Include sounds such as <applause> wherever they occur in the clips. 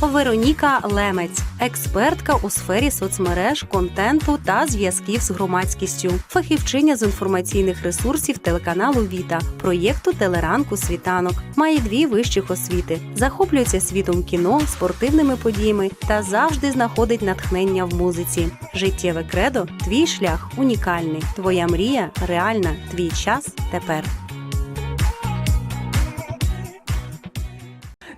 Вероніка Лемець, експертка у сфері соцмереж, контенту та зв'язків з громадськістю, фахівчиня з інформаційних ресурсів телеканалу Віта, проєкту Телеранку Світанок, має дві вищих освіти, захоплюється світом кіно, спортивними подіями та завжди знаходить натхнення в музиці. Життєве кредо твій шлях унікальний. Твоя мрія реальна. Твій час тепер.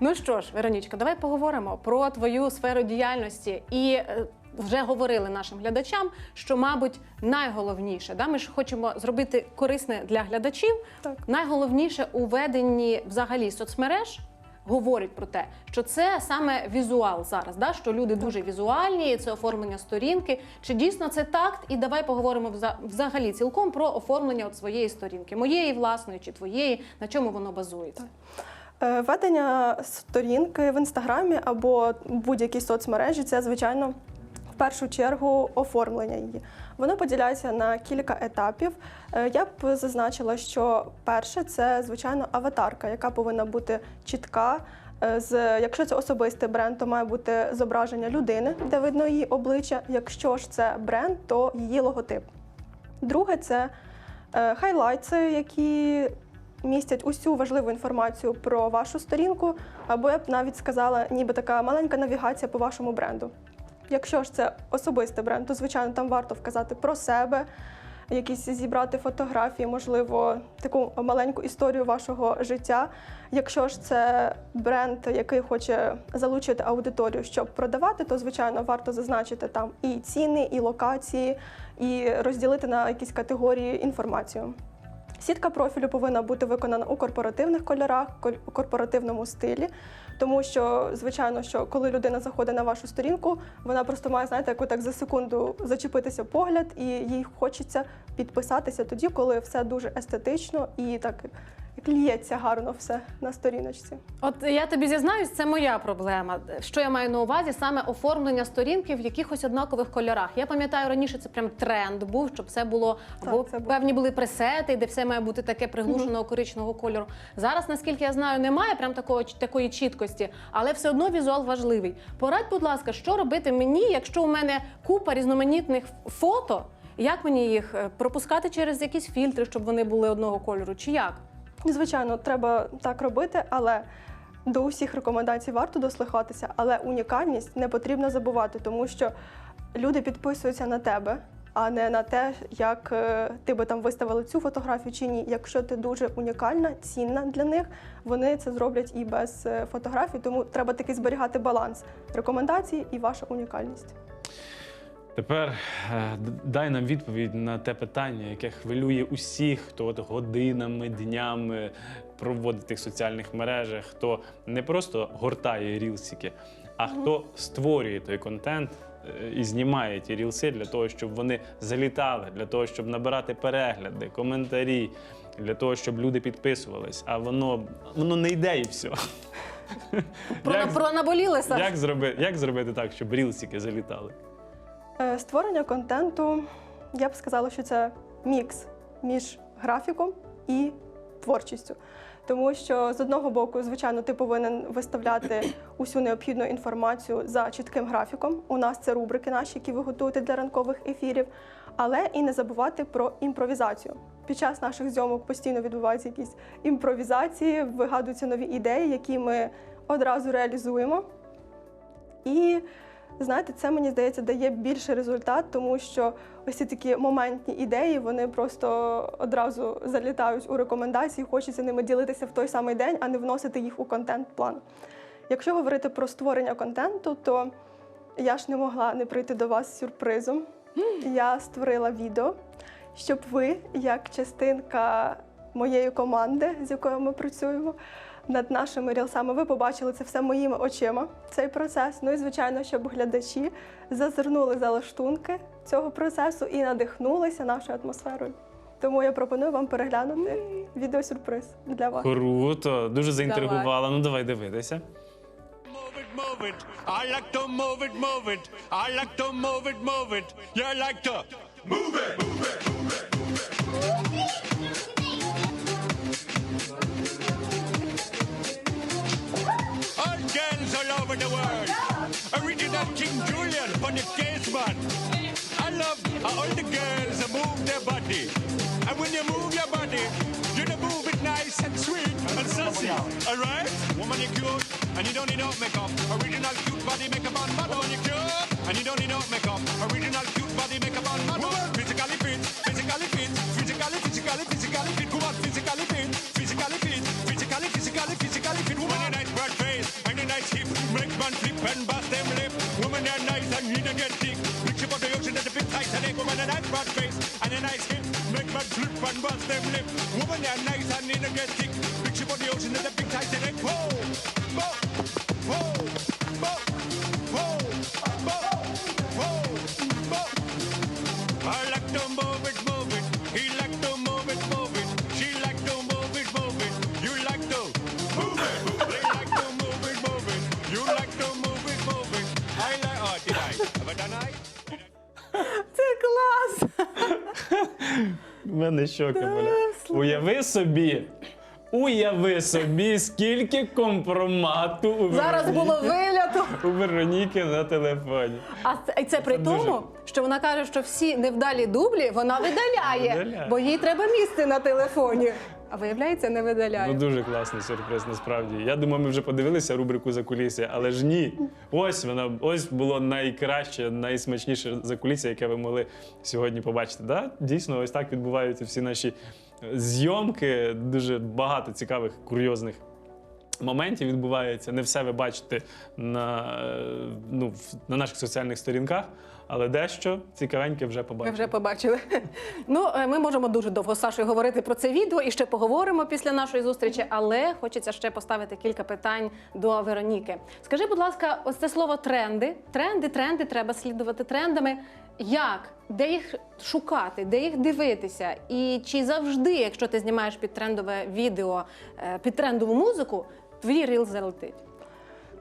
Ну що ж, Веронічко, давай поговоримо про твою сферу діяльності і. е, Вже говорили нашим глядачам, що, мабуть, найголовніше, да, ми ж хочемо зробити корисне для глядачів. Так. Найголовніше у веденні взагалі соцмереж говорять про те, що це саме візуал зараз, да, що люди дуже візуальні, це оформлення сторінки. Чи дійсно це так? І давай поговоримо вза- взагалі цілком про оформлення от своєї сторінки, моєї власної чи твоєї, на чому воно базується. Е, Ведення сторінки в інстаграмі або будь-якій соцмережі це, звичайно, в першу чергу оформлення її. Воно поділяється на кілька етапів. Е, Я б зазначила, що перше це, звичайно, аватарка, яка повинна бути чітка. Е, З, якщо це особистий бренд, то має бути зображення людини, де видно її обличчя. Якщо ж це бренд, то її логотип. Друге це е, хайлайтси, які містять усю важливу інформацію про вашу сторінку, або я б навіть сказала, ніби така маленька навігація по вашому бренду. Якщо ж це особистий бренд, то звичайно там варто вказати про себе, якісь зібрати фотографії, можливо, таку маленьку історію вашого життя. Якщо ж це бренд, який хоче залучити аудиторію, щоб продавати, то звичайно варто зазначити там і ціни, і локації, і розділити на якісь категорії інформацію. Сітка профілю повинна бути виконана у корпоративних кольорах, у корпоративному стилі, тому що, звичайно, що коли людина заходить на вашу сторінку, вона просто має, знаєте, яку так за секунду зачепитися погляд, і їй хочеться підписатися тоді, коли все дуже естетично і так як лється гарно все на сторіночці. От я тобі зізнаюсь, це моя проблема. Що я маю на увазі? Саме оформлення сторінки в якихось однакових кольорах. Я пам'ятаю, раніше це прям тренд був, щоб все було Так, або це певні були пресети, де все має бути таке приглушеного коричневого кольору. Зараз, наскільки я знаю, немає прям такого такої чіткості, але все одно візуал важливий. Порадь, будь ласка, що робити мені, якщо у мене купа різноманітних фото? Як мені їх е, пропускати через якісь фільтри, щоб вони були одного кольору, чи як? Звичайно, треба так робити, але до усіх рекомендацій варто дослухатися, але унікальність не потрібно забувати, тому що люди підписуються на тебе, а не на те, як е, ти би там виставила цю фотографію чи ні. Якщо ти дуже унікальна, цінна для них, вони це зроблять і без е, фотографій, тому треба таки зберігати баланс рекомендацій і ваша унікальність. Тепер е, дай нам відповідь на те питання, яке хвилює усіх, хто от годинами, днями проводить в тих соціальних мережах, хто не просто гортає рілсики, а хто створює той контент е, і знімає ті рілси для того, щоб вони залітали, для того, щоб набирати перегляди, коментарі, для того, щоб люди підписувались. А воно, воно не йде і все. Про, Як- про наболілися? Як зробити, як зробити так, щоб рілсики залітали? Е, Створення контенту, я б сказала, що це мікс між графіком і творчістю. Тому що з одного боку, звичайно, ти повинен виставляти усю необхідну інформацію за чітким графіком. У нас це рубрики наші, які ви готуєте для ранкових ефірів, але і не забувати про імпровізацію. Під час наших зйомок постійно відбуваються якісь імпровізації, вигадуються нові ідеї, які ми одразу реалізуємо. І знаєте, це мені здається дає більший результат, тому що ось ці такі моментні ідеї вони просто одразу залітають у рекомендації, хочеться ними ділитися в той самий день, а не вносити їх у контент-план. Якщо говорити про створення контенту, то я ж не могла не прийти до вас з сюрпризом. Я створила відео, щоб ви, як частинка моєї команди, з якою ми працюємо, над нашими рілсами, ви побачили це все моїми очима, цей процес. Ну і звичайно, щоб глядачі зазирнули за лаштунки цього процесу і надихнулися нашою атмосферою. Тому я пропоную вам переглянути відеосюрприз для вас. Круто, дуже заінтригувала. Ну давай дивитися. Move it, move it. I like to move it, move it. I like to move it, move it. You like to move it, move it, move it. Got King Julian on the casement. I love how all the girls move their body. And when you move your body, you move it nice and sweet and sassy. Alright? Woman, you cute, and you don't need no makeup. Original cute body makeup on model. You cute, and you don't need no makeup. Original Nice and need to get thick. Picture for the ocean at the big Titanic. Woman, a nice broad face and a nice hip. Make man flip and bust them lip. Woman, they're nice мене щоки болять. Уяви собі. Уяви собі, скільки компромату у Зараз Вероніки- було вилято. у Вероніки на телефоні. А це, це при Це тому, дуже- що вона каже, що всі невдалі дублі вона видаляє, Видаляє. бо їй треба місце на телефоні. А виявляється, не видаляє. Ну дуже класний сюрприз, насправді. Я думаю, ми вже подивилися рубрику за але ж ні. Ось вона, ось було найкраще, найсмачніше закулісся, яке ви могли сьогодні побачити. Да? Дійсно, ось так відбуваються всі наші зйомки. Дуже багато цікавих, курйозних. Моментів відбувається. Не все ви бачите на, е, ну, на наших соціальних сторінках, але дещо цікавеньке вже побачили. вже побачили. <laughs> Ну, е, ми можемо дуже довго з Сашою говорити про це відео і ще поговоримо після нашої зустрічі, але хочеться ще поставити кілька питань до Вероніки. Скажи, будь ласка, ось це слово тренди. Тренди, тренди, треба слідувати трендами. Як? Де їх шукати, де їх дивитися? І чи завжди, якщо ти знімаєш під трендове відео, е, під трендову музику, твій ріл залетить?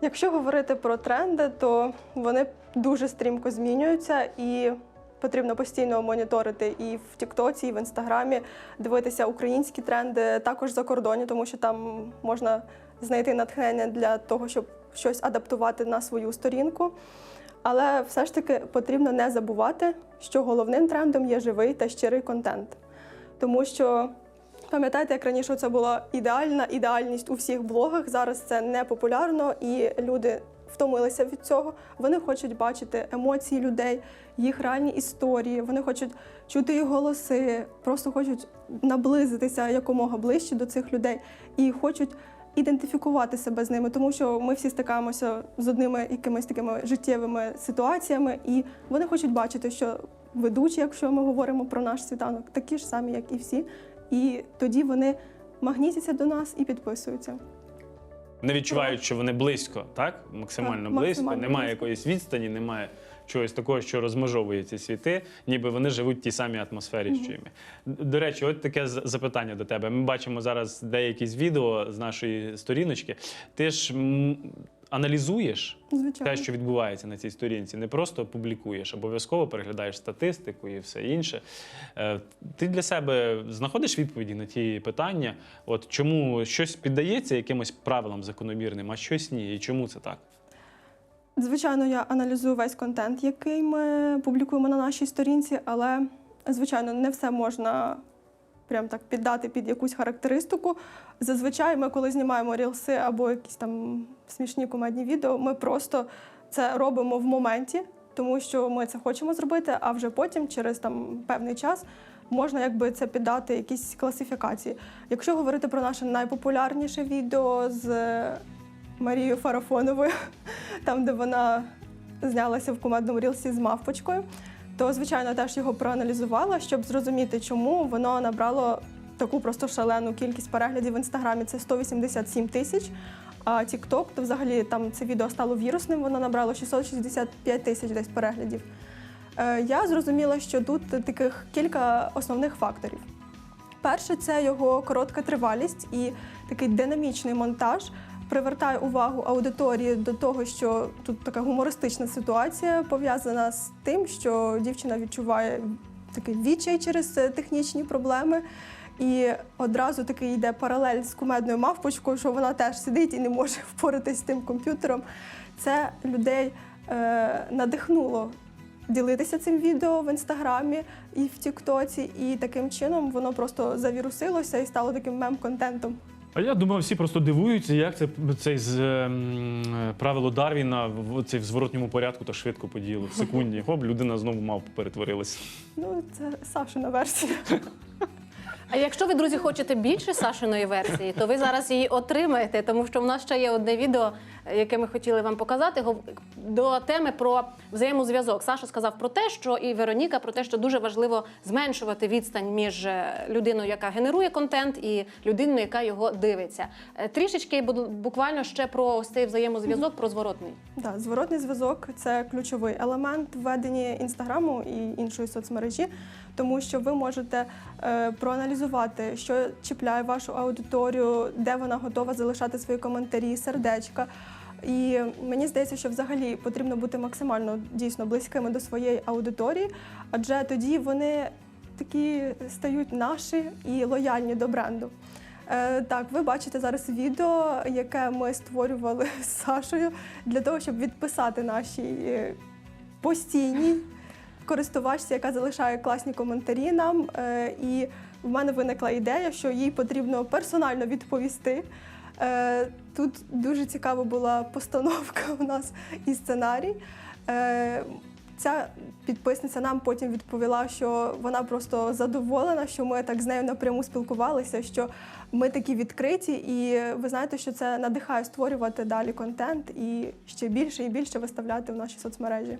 Якщо говорити про тренди, то вони дуже стрімко змінюються і потрібно постійно моніторити і в Тіктоці, і в Інстаграмі, дивитися українські тренди, також закордонні, тому що там можна знайти натхнення для того, щоб щось адаптувати на свою сторінку. Але все ж таки потрібно не забувати, що головним трендом є живий та щирий контент. Тому що пам'ятаєте, як раніше це була ідеальна ідеальність у всіх блогах. Зараз це не популярно, і люди втомилися від цього. Вони хочуть бачити емоції людей, їх реальні історії. Вони хочуть чути їх голоси, просто хочуть наблизитися якомога ближче до цих людей і хочуть. Ідентифікувати себе з ними, тому що ми всі стикаємося з одними якимись такими життєвими ситуаціями, і вони хочуть бачити, що ведучі, якщо ми говоримо про наш світанок, такі ж самі, як і всі. І тоді вони магнітяться до нас і підписуються. Не відчувають, що вони близько, так? Максимально Так, близько. максимально немає близько. якоїсь відстані, немає чогось такого, що розмежовує ці світи, ніби вони живуть в тій самій атмосфері, що і ми. До речі, от таке запитання до тебе. Ми бачимо зараз деякі з відео з нашої сторіночки. Ти ж аналізуєш Звичайно. те, що відбувається на цій сторінці, не просто публікуєш, обов'язково переглядаєш статистику і все інше. Е, Ти для себе знаходиш відповіді на ті питання, от чому щось піддається якимось правилам закономірним, а щось ні, і чому це так? Звичайно, я аналізую весь контент, який ми публікуємо на нашій сторінці, але звичайно, не все можна прям так піддати під якусь характеристику. Зазвичай ми, коли знімаємо рілси або якісь там смішні комедні відео, ми просто це робимо в моменті, тому що ми це хочемо зробити, а вже потім, через там певний час, можна якби це піддати якісь класифікації. Якщо говорити про наше найпопулярніше відео з Марією Фарафоновою, там, де вона знялася в командному рілсі з мавпочкою, то звичайно теж його проаналізувала, щоб зрозуміти, чому воно набрало таку просто шалену кількість переглядів в інстаграмі. Це 187 тисяч. А TikTok, то взагалі там це відео стало вірусним, воно набрало 665 тисяч десь переглядів. Е, Я зрозуміла, що тут таких кілька основних факторів. Перше, це його коротка тривалість і такий динамічний монтаж привертає увагу аудиторії до того, що тут така гумористична ситуація пов'язана з тим, що дівчина відчуває такий відчай через е, технічні проблеми. І одразу такий йде паралель з кумедною мавпочкою, що вона теж сидить і не може впоратись з тим комп'ютером. Це людей е, надихнуло ділитися цим відео в інстаграмі і в Тіктоці, і таким чином воно просто завірусилося і стало таким мем-контентом. А я думаю, всі просто дивуються, як це цей з ем, е, правило Дарвіна в цей в зворотньому порядку та швидко подіяло. В секунді. <laughs> Хоп, людина знову мав перетворилась. Ну, це Сашина версія. А якщо ви, друзі, хочете більше Сашиної версії, то ви зараз її отримаєте, тому що в нас ще є одне відео, яке ми хотіли вам показати, до теми про взаємозв'язок. Саша сказав про те, що і Вероніка про те, що дуже важливо зменшувати відстань між е, людиною, яка генерує контент, і людиною, яка його дивиться. Е, Трішечки буквально ще про ось цей взаємозв'язок, про зворотний. Да, зворотний зв'язок це ключовий елемент в веденні інстаграму і іншої соцмережі, тому що ви можете е, проаналізувати, що чіпляє вашу аудиторію, де вона готова залишати свої коментарі, сердечка. І мені здається, що взагалі потрібно бути максимально дійсно близькими до своєї аудиторії, адже тоді вони такі стають наші і лояльні до бренду. Е, так, ви бачите зараз відео, яке ми створювали з Сашою для того, щоб відписати нашій е, постійній користувачці, яка залишає класні коментарі нам. Е, і в мене виникла ідея, що їй потрібно персонально відповісти. Е, Тут дуже цікава була постановка у нас і сценарій. Е, Ця підписниця нам потім відповіла, що вона просто задоволена, що ми так з нею напряму спілкувалися, що ми такі відкриті, і ви знаєте, що це надихає створювати далі контент і ще більше і більше виставляти в наші соцмережі.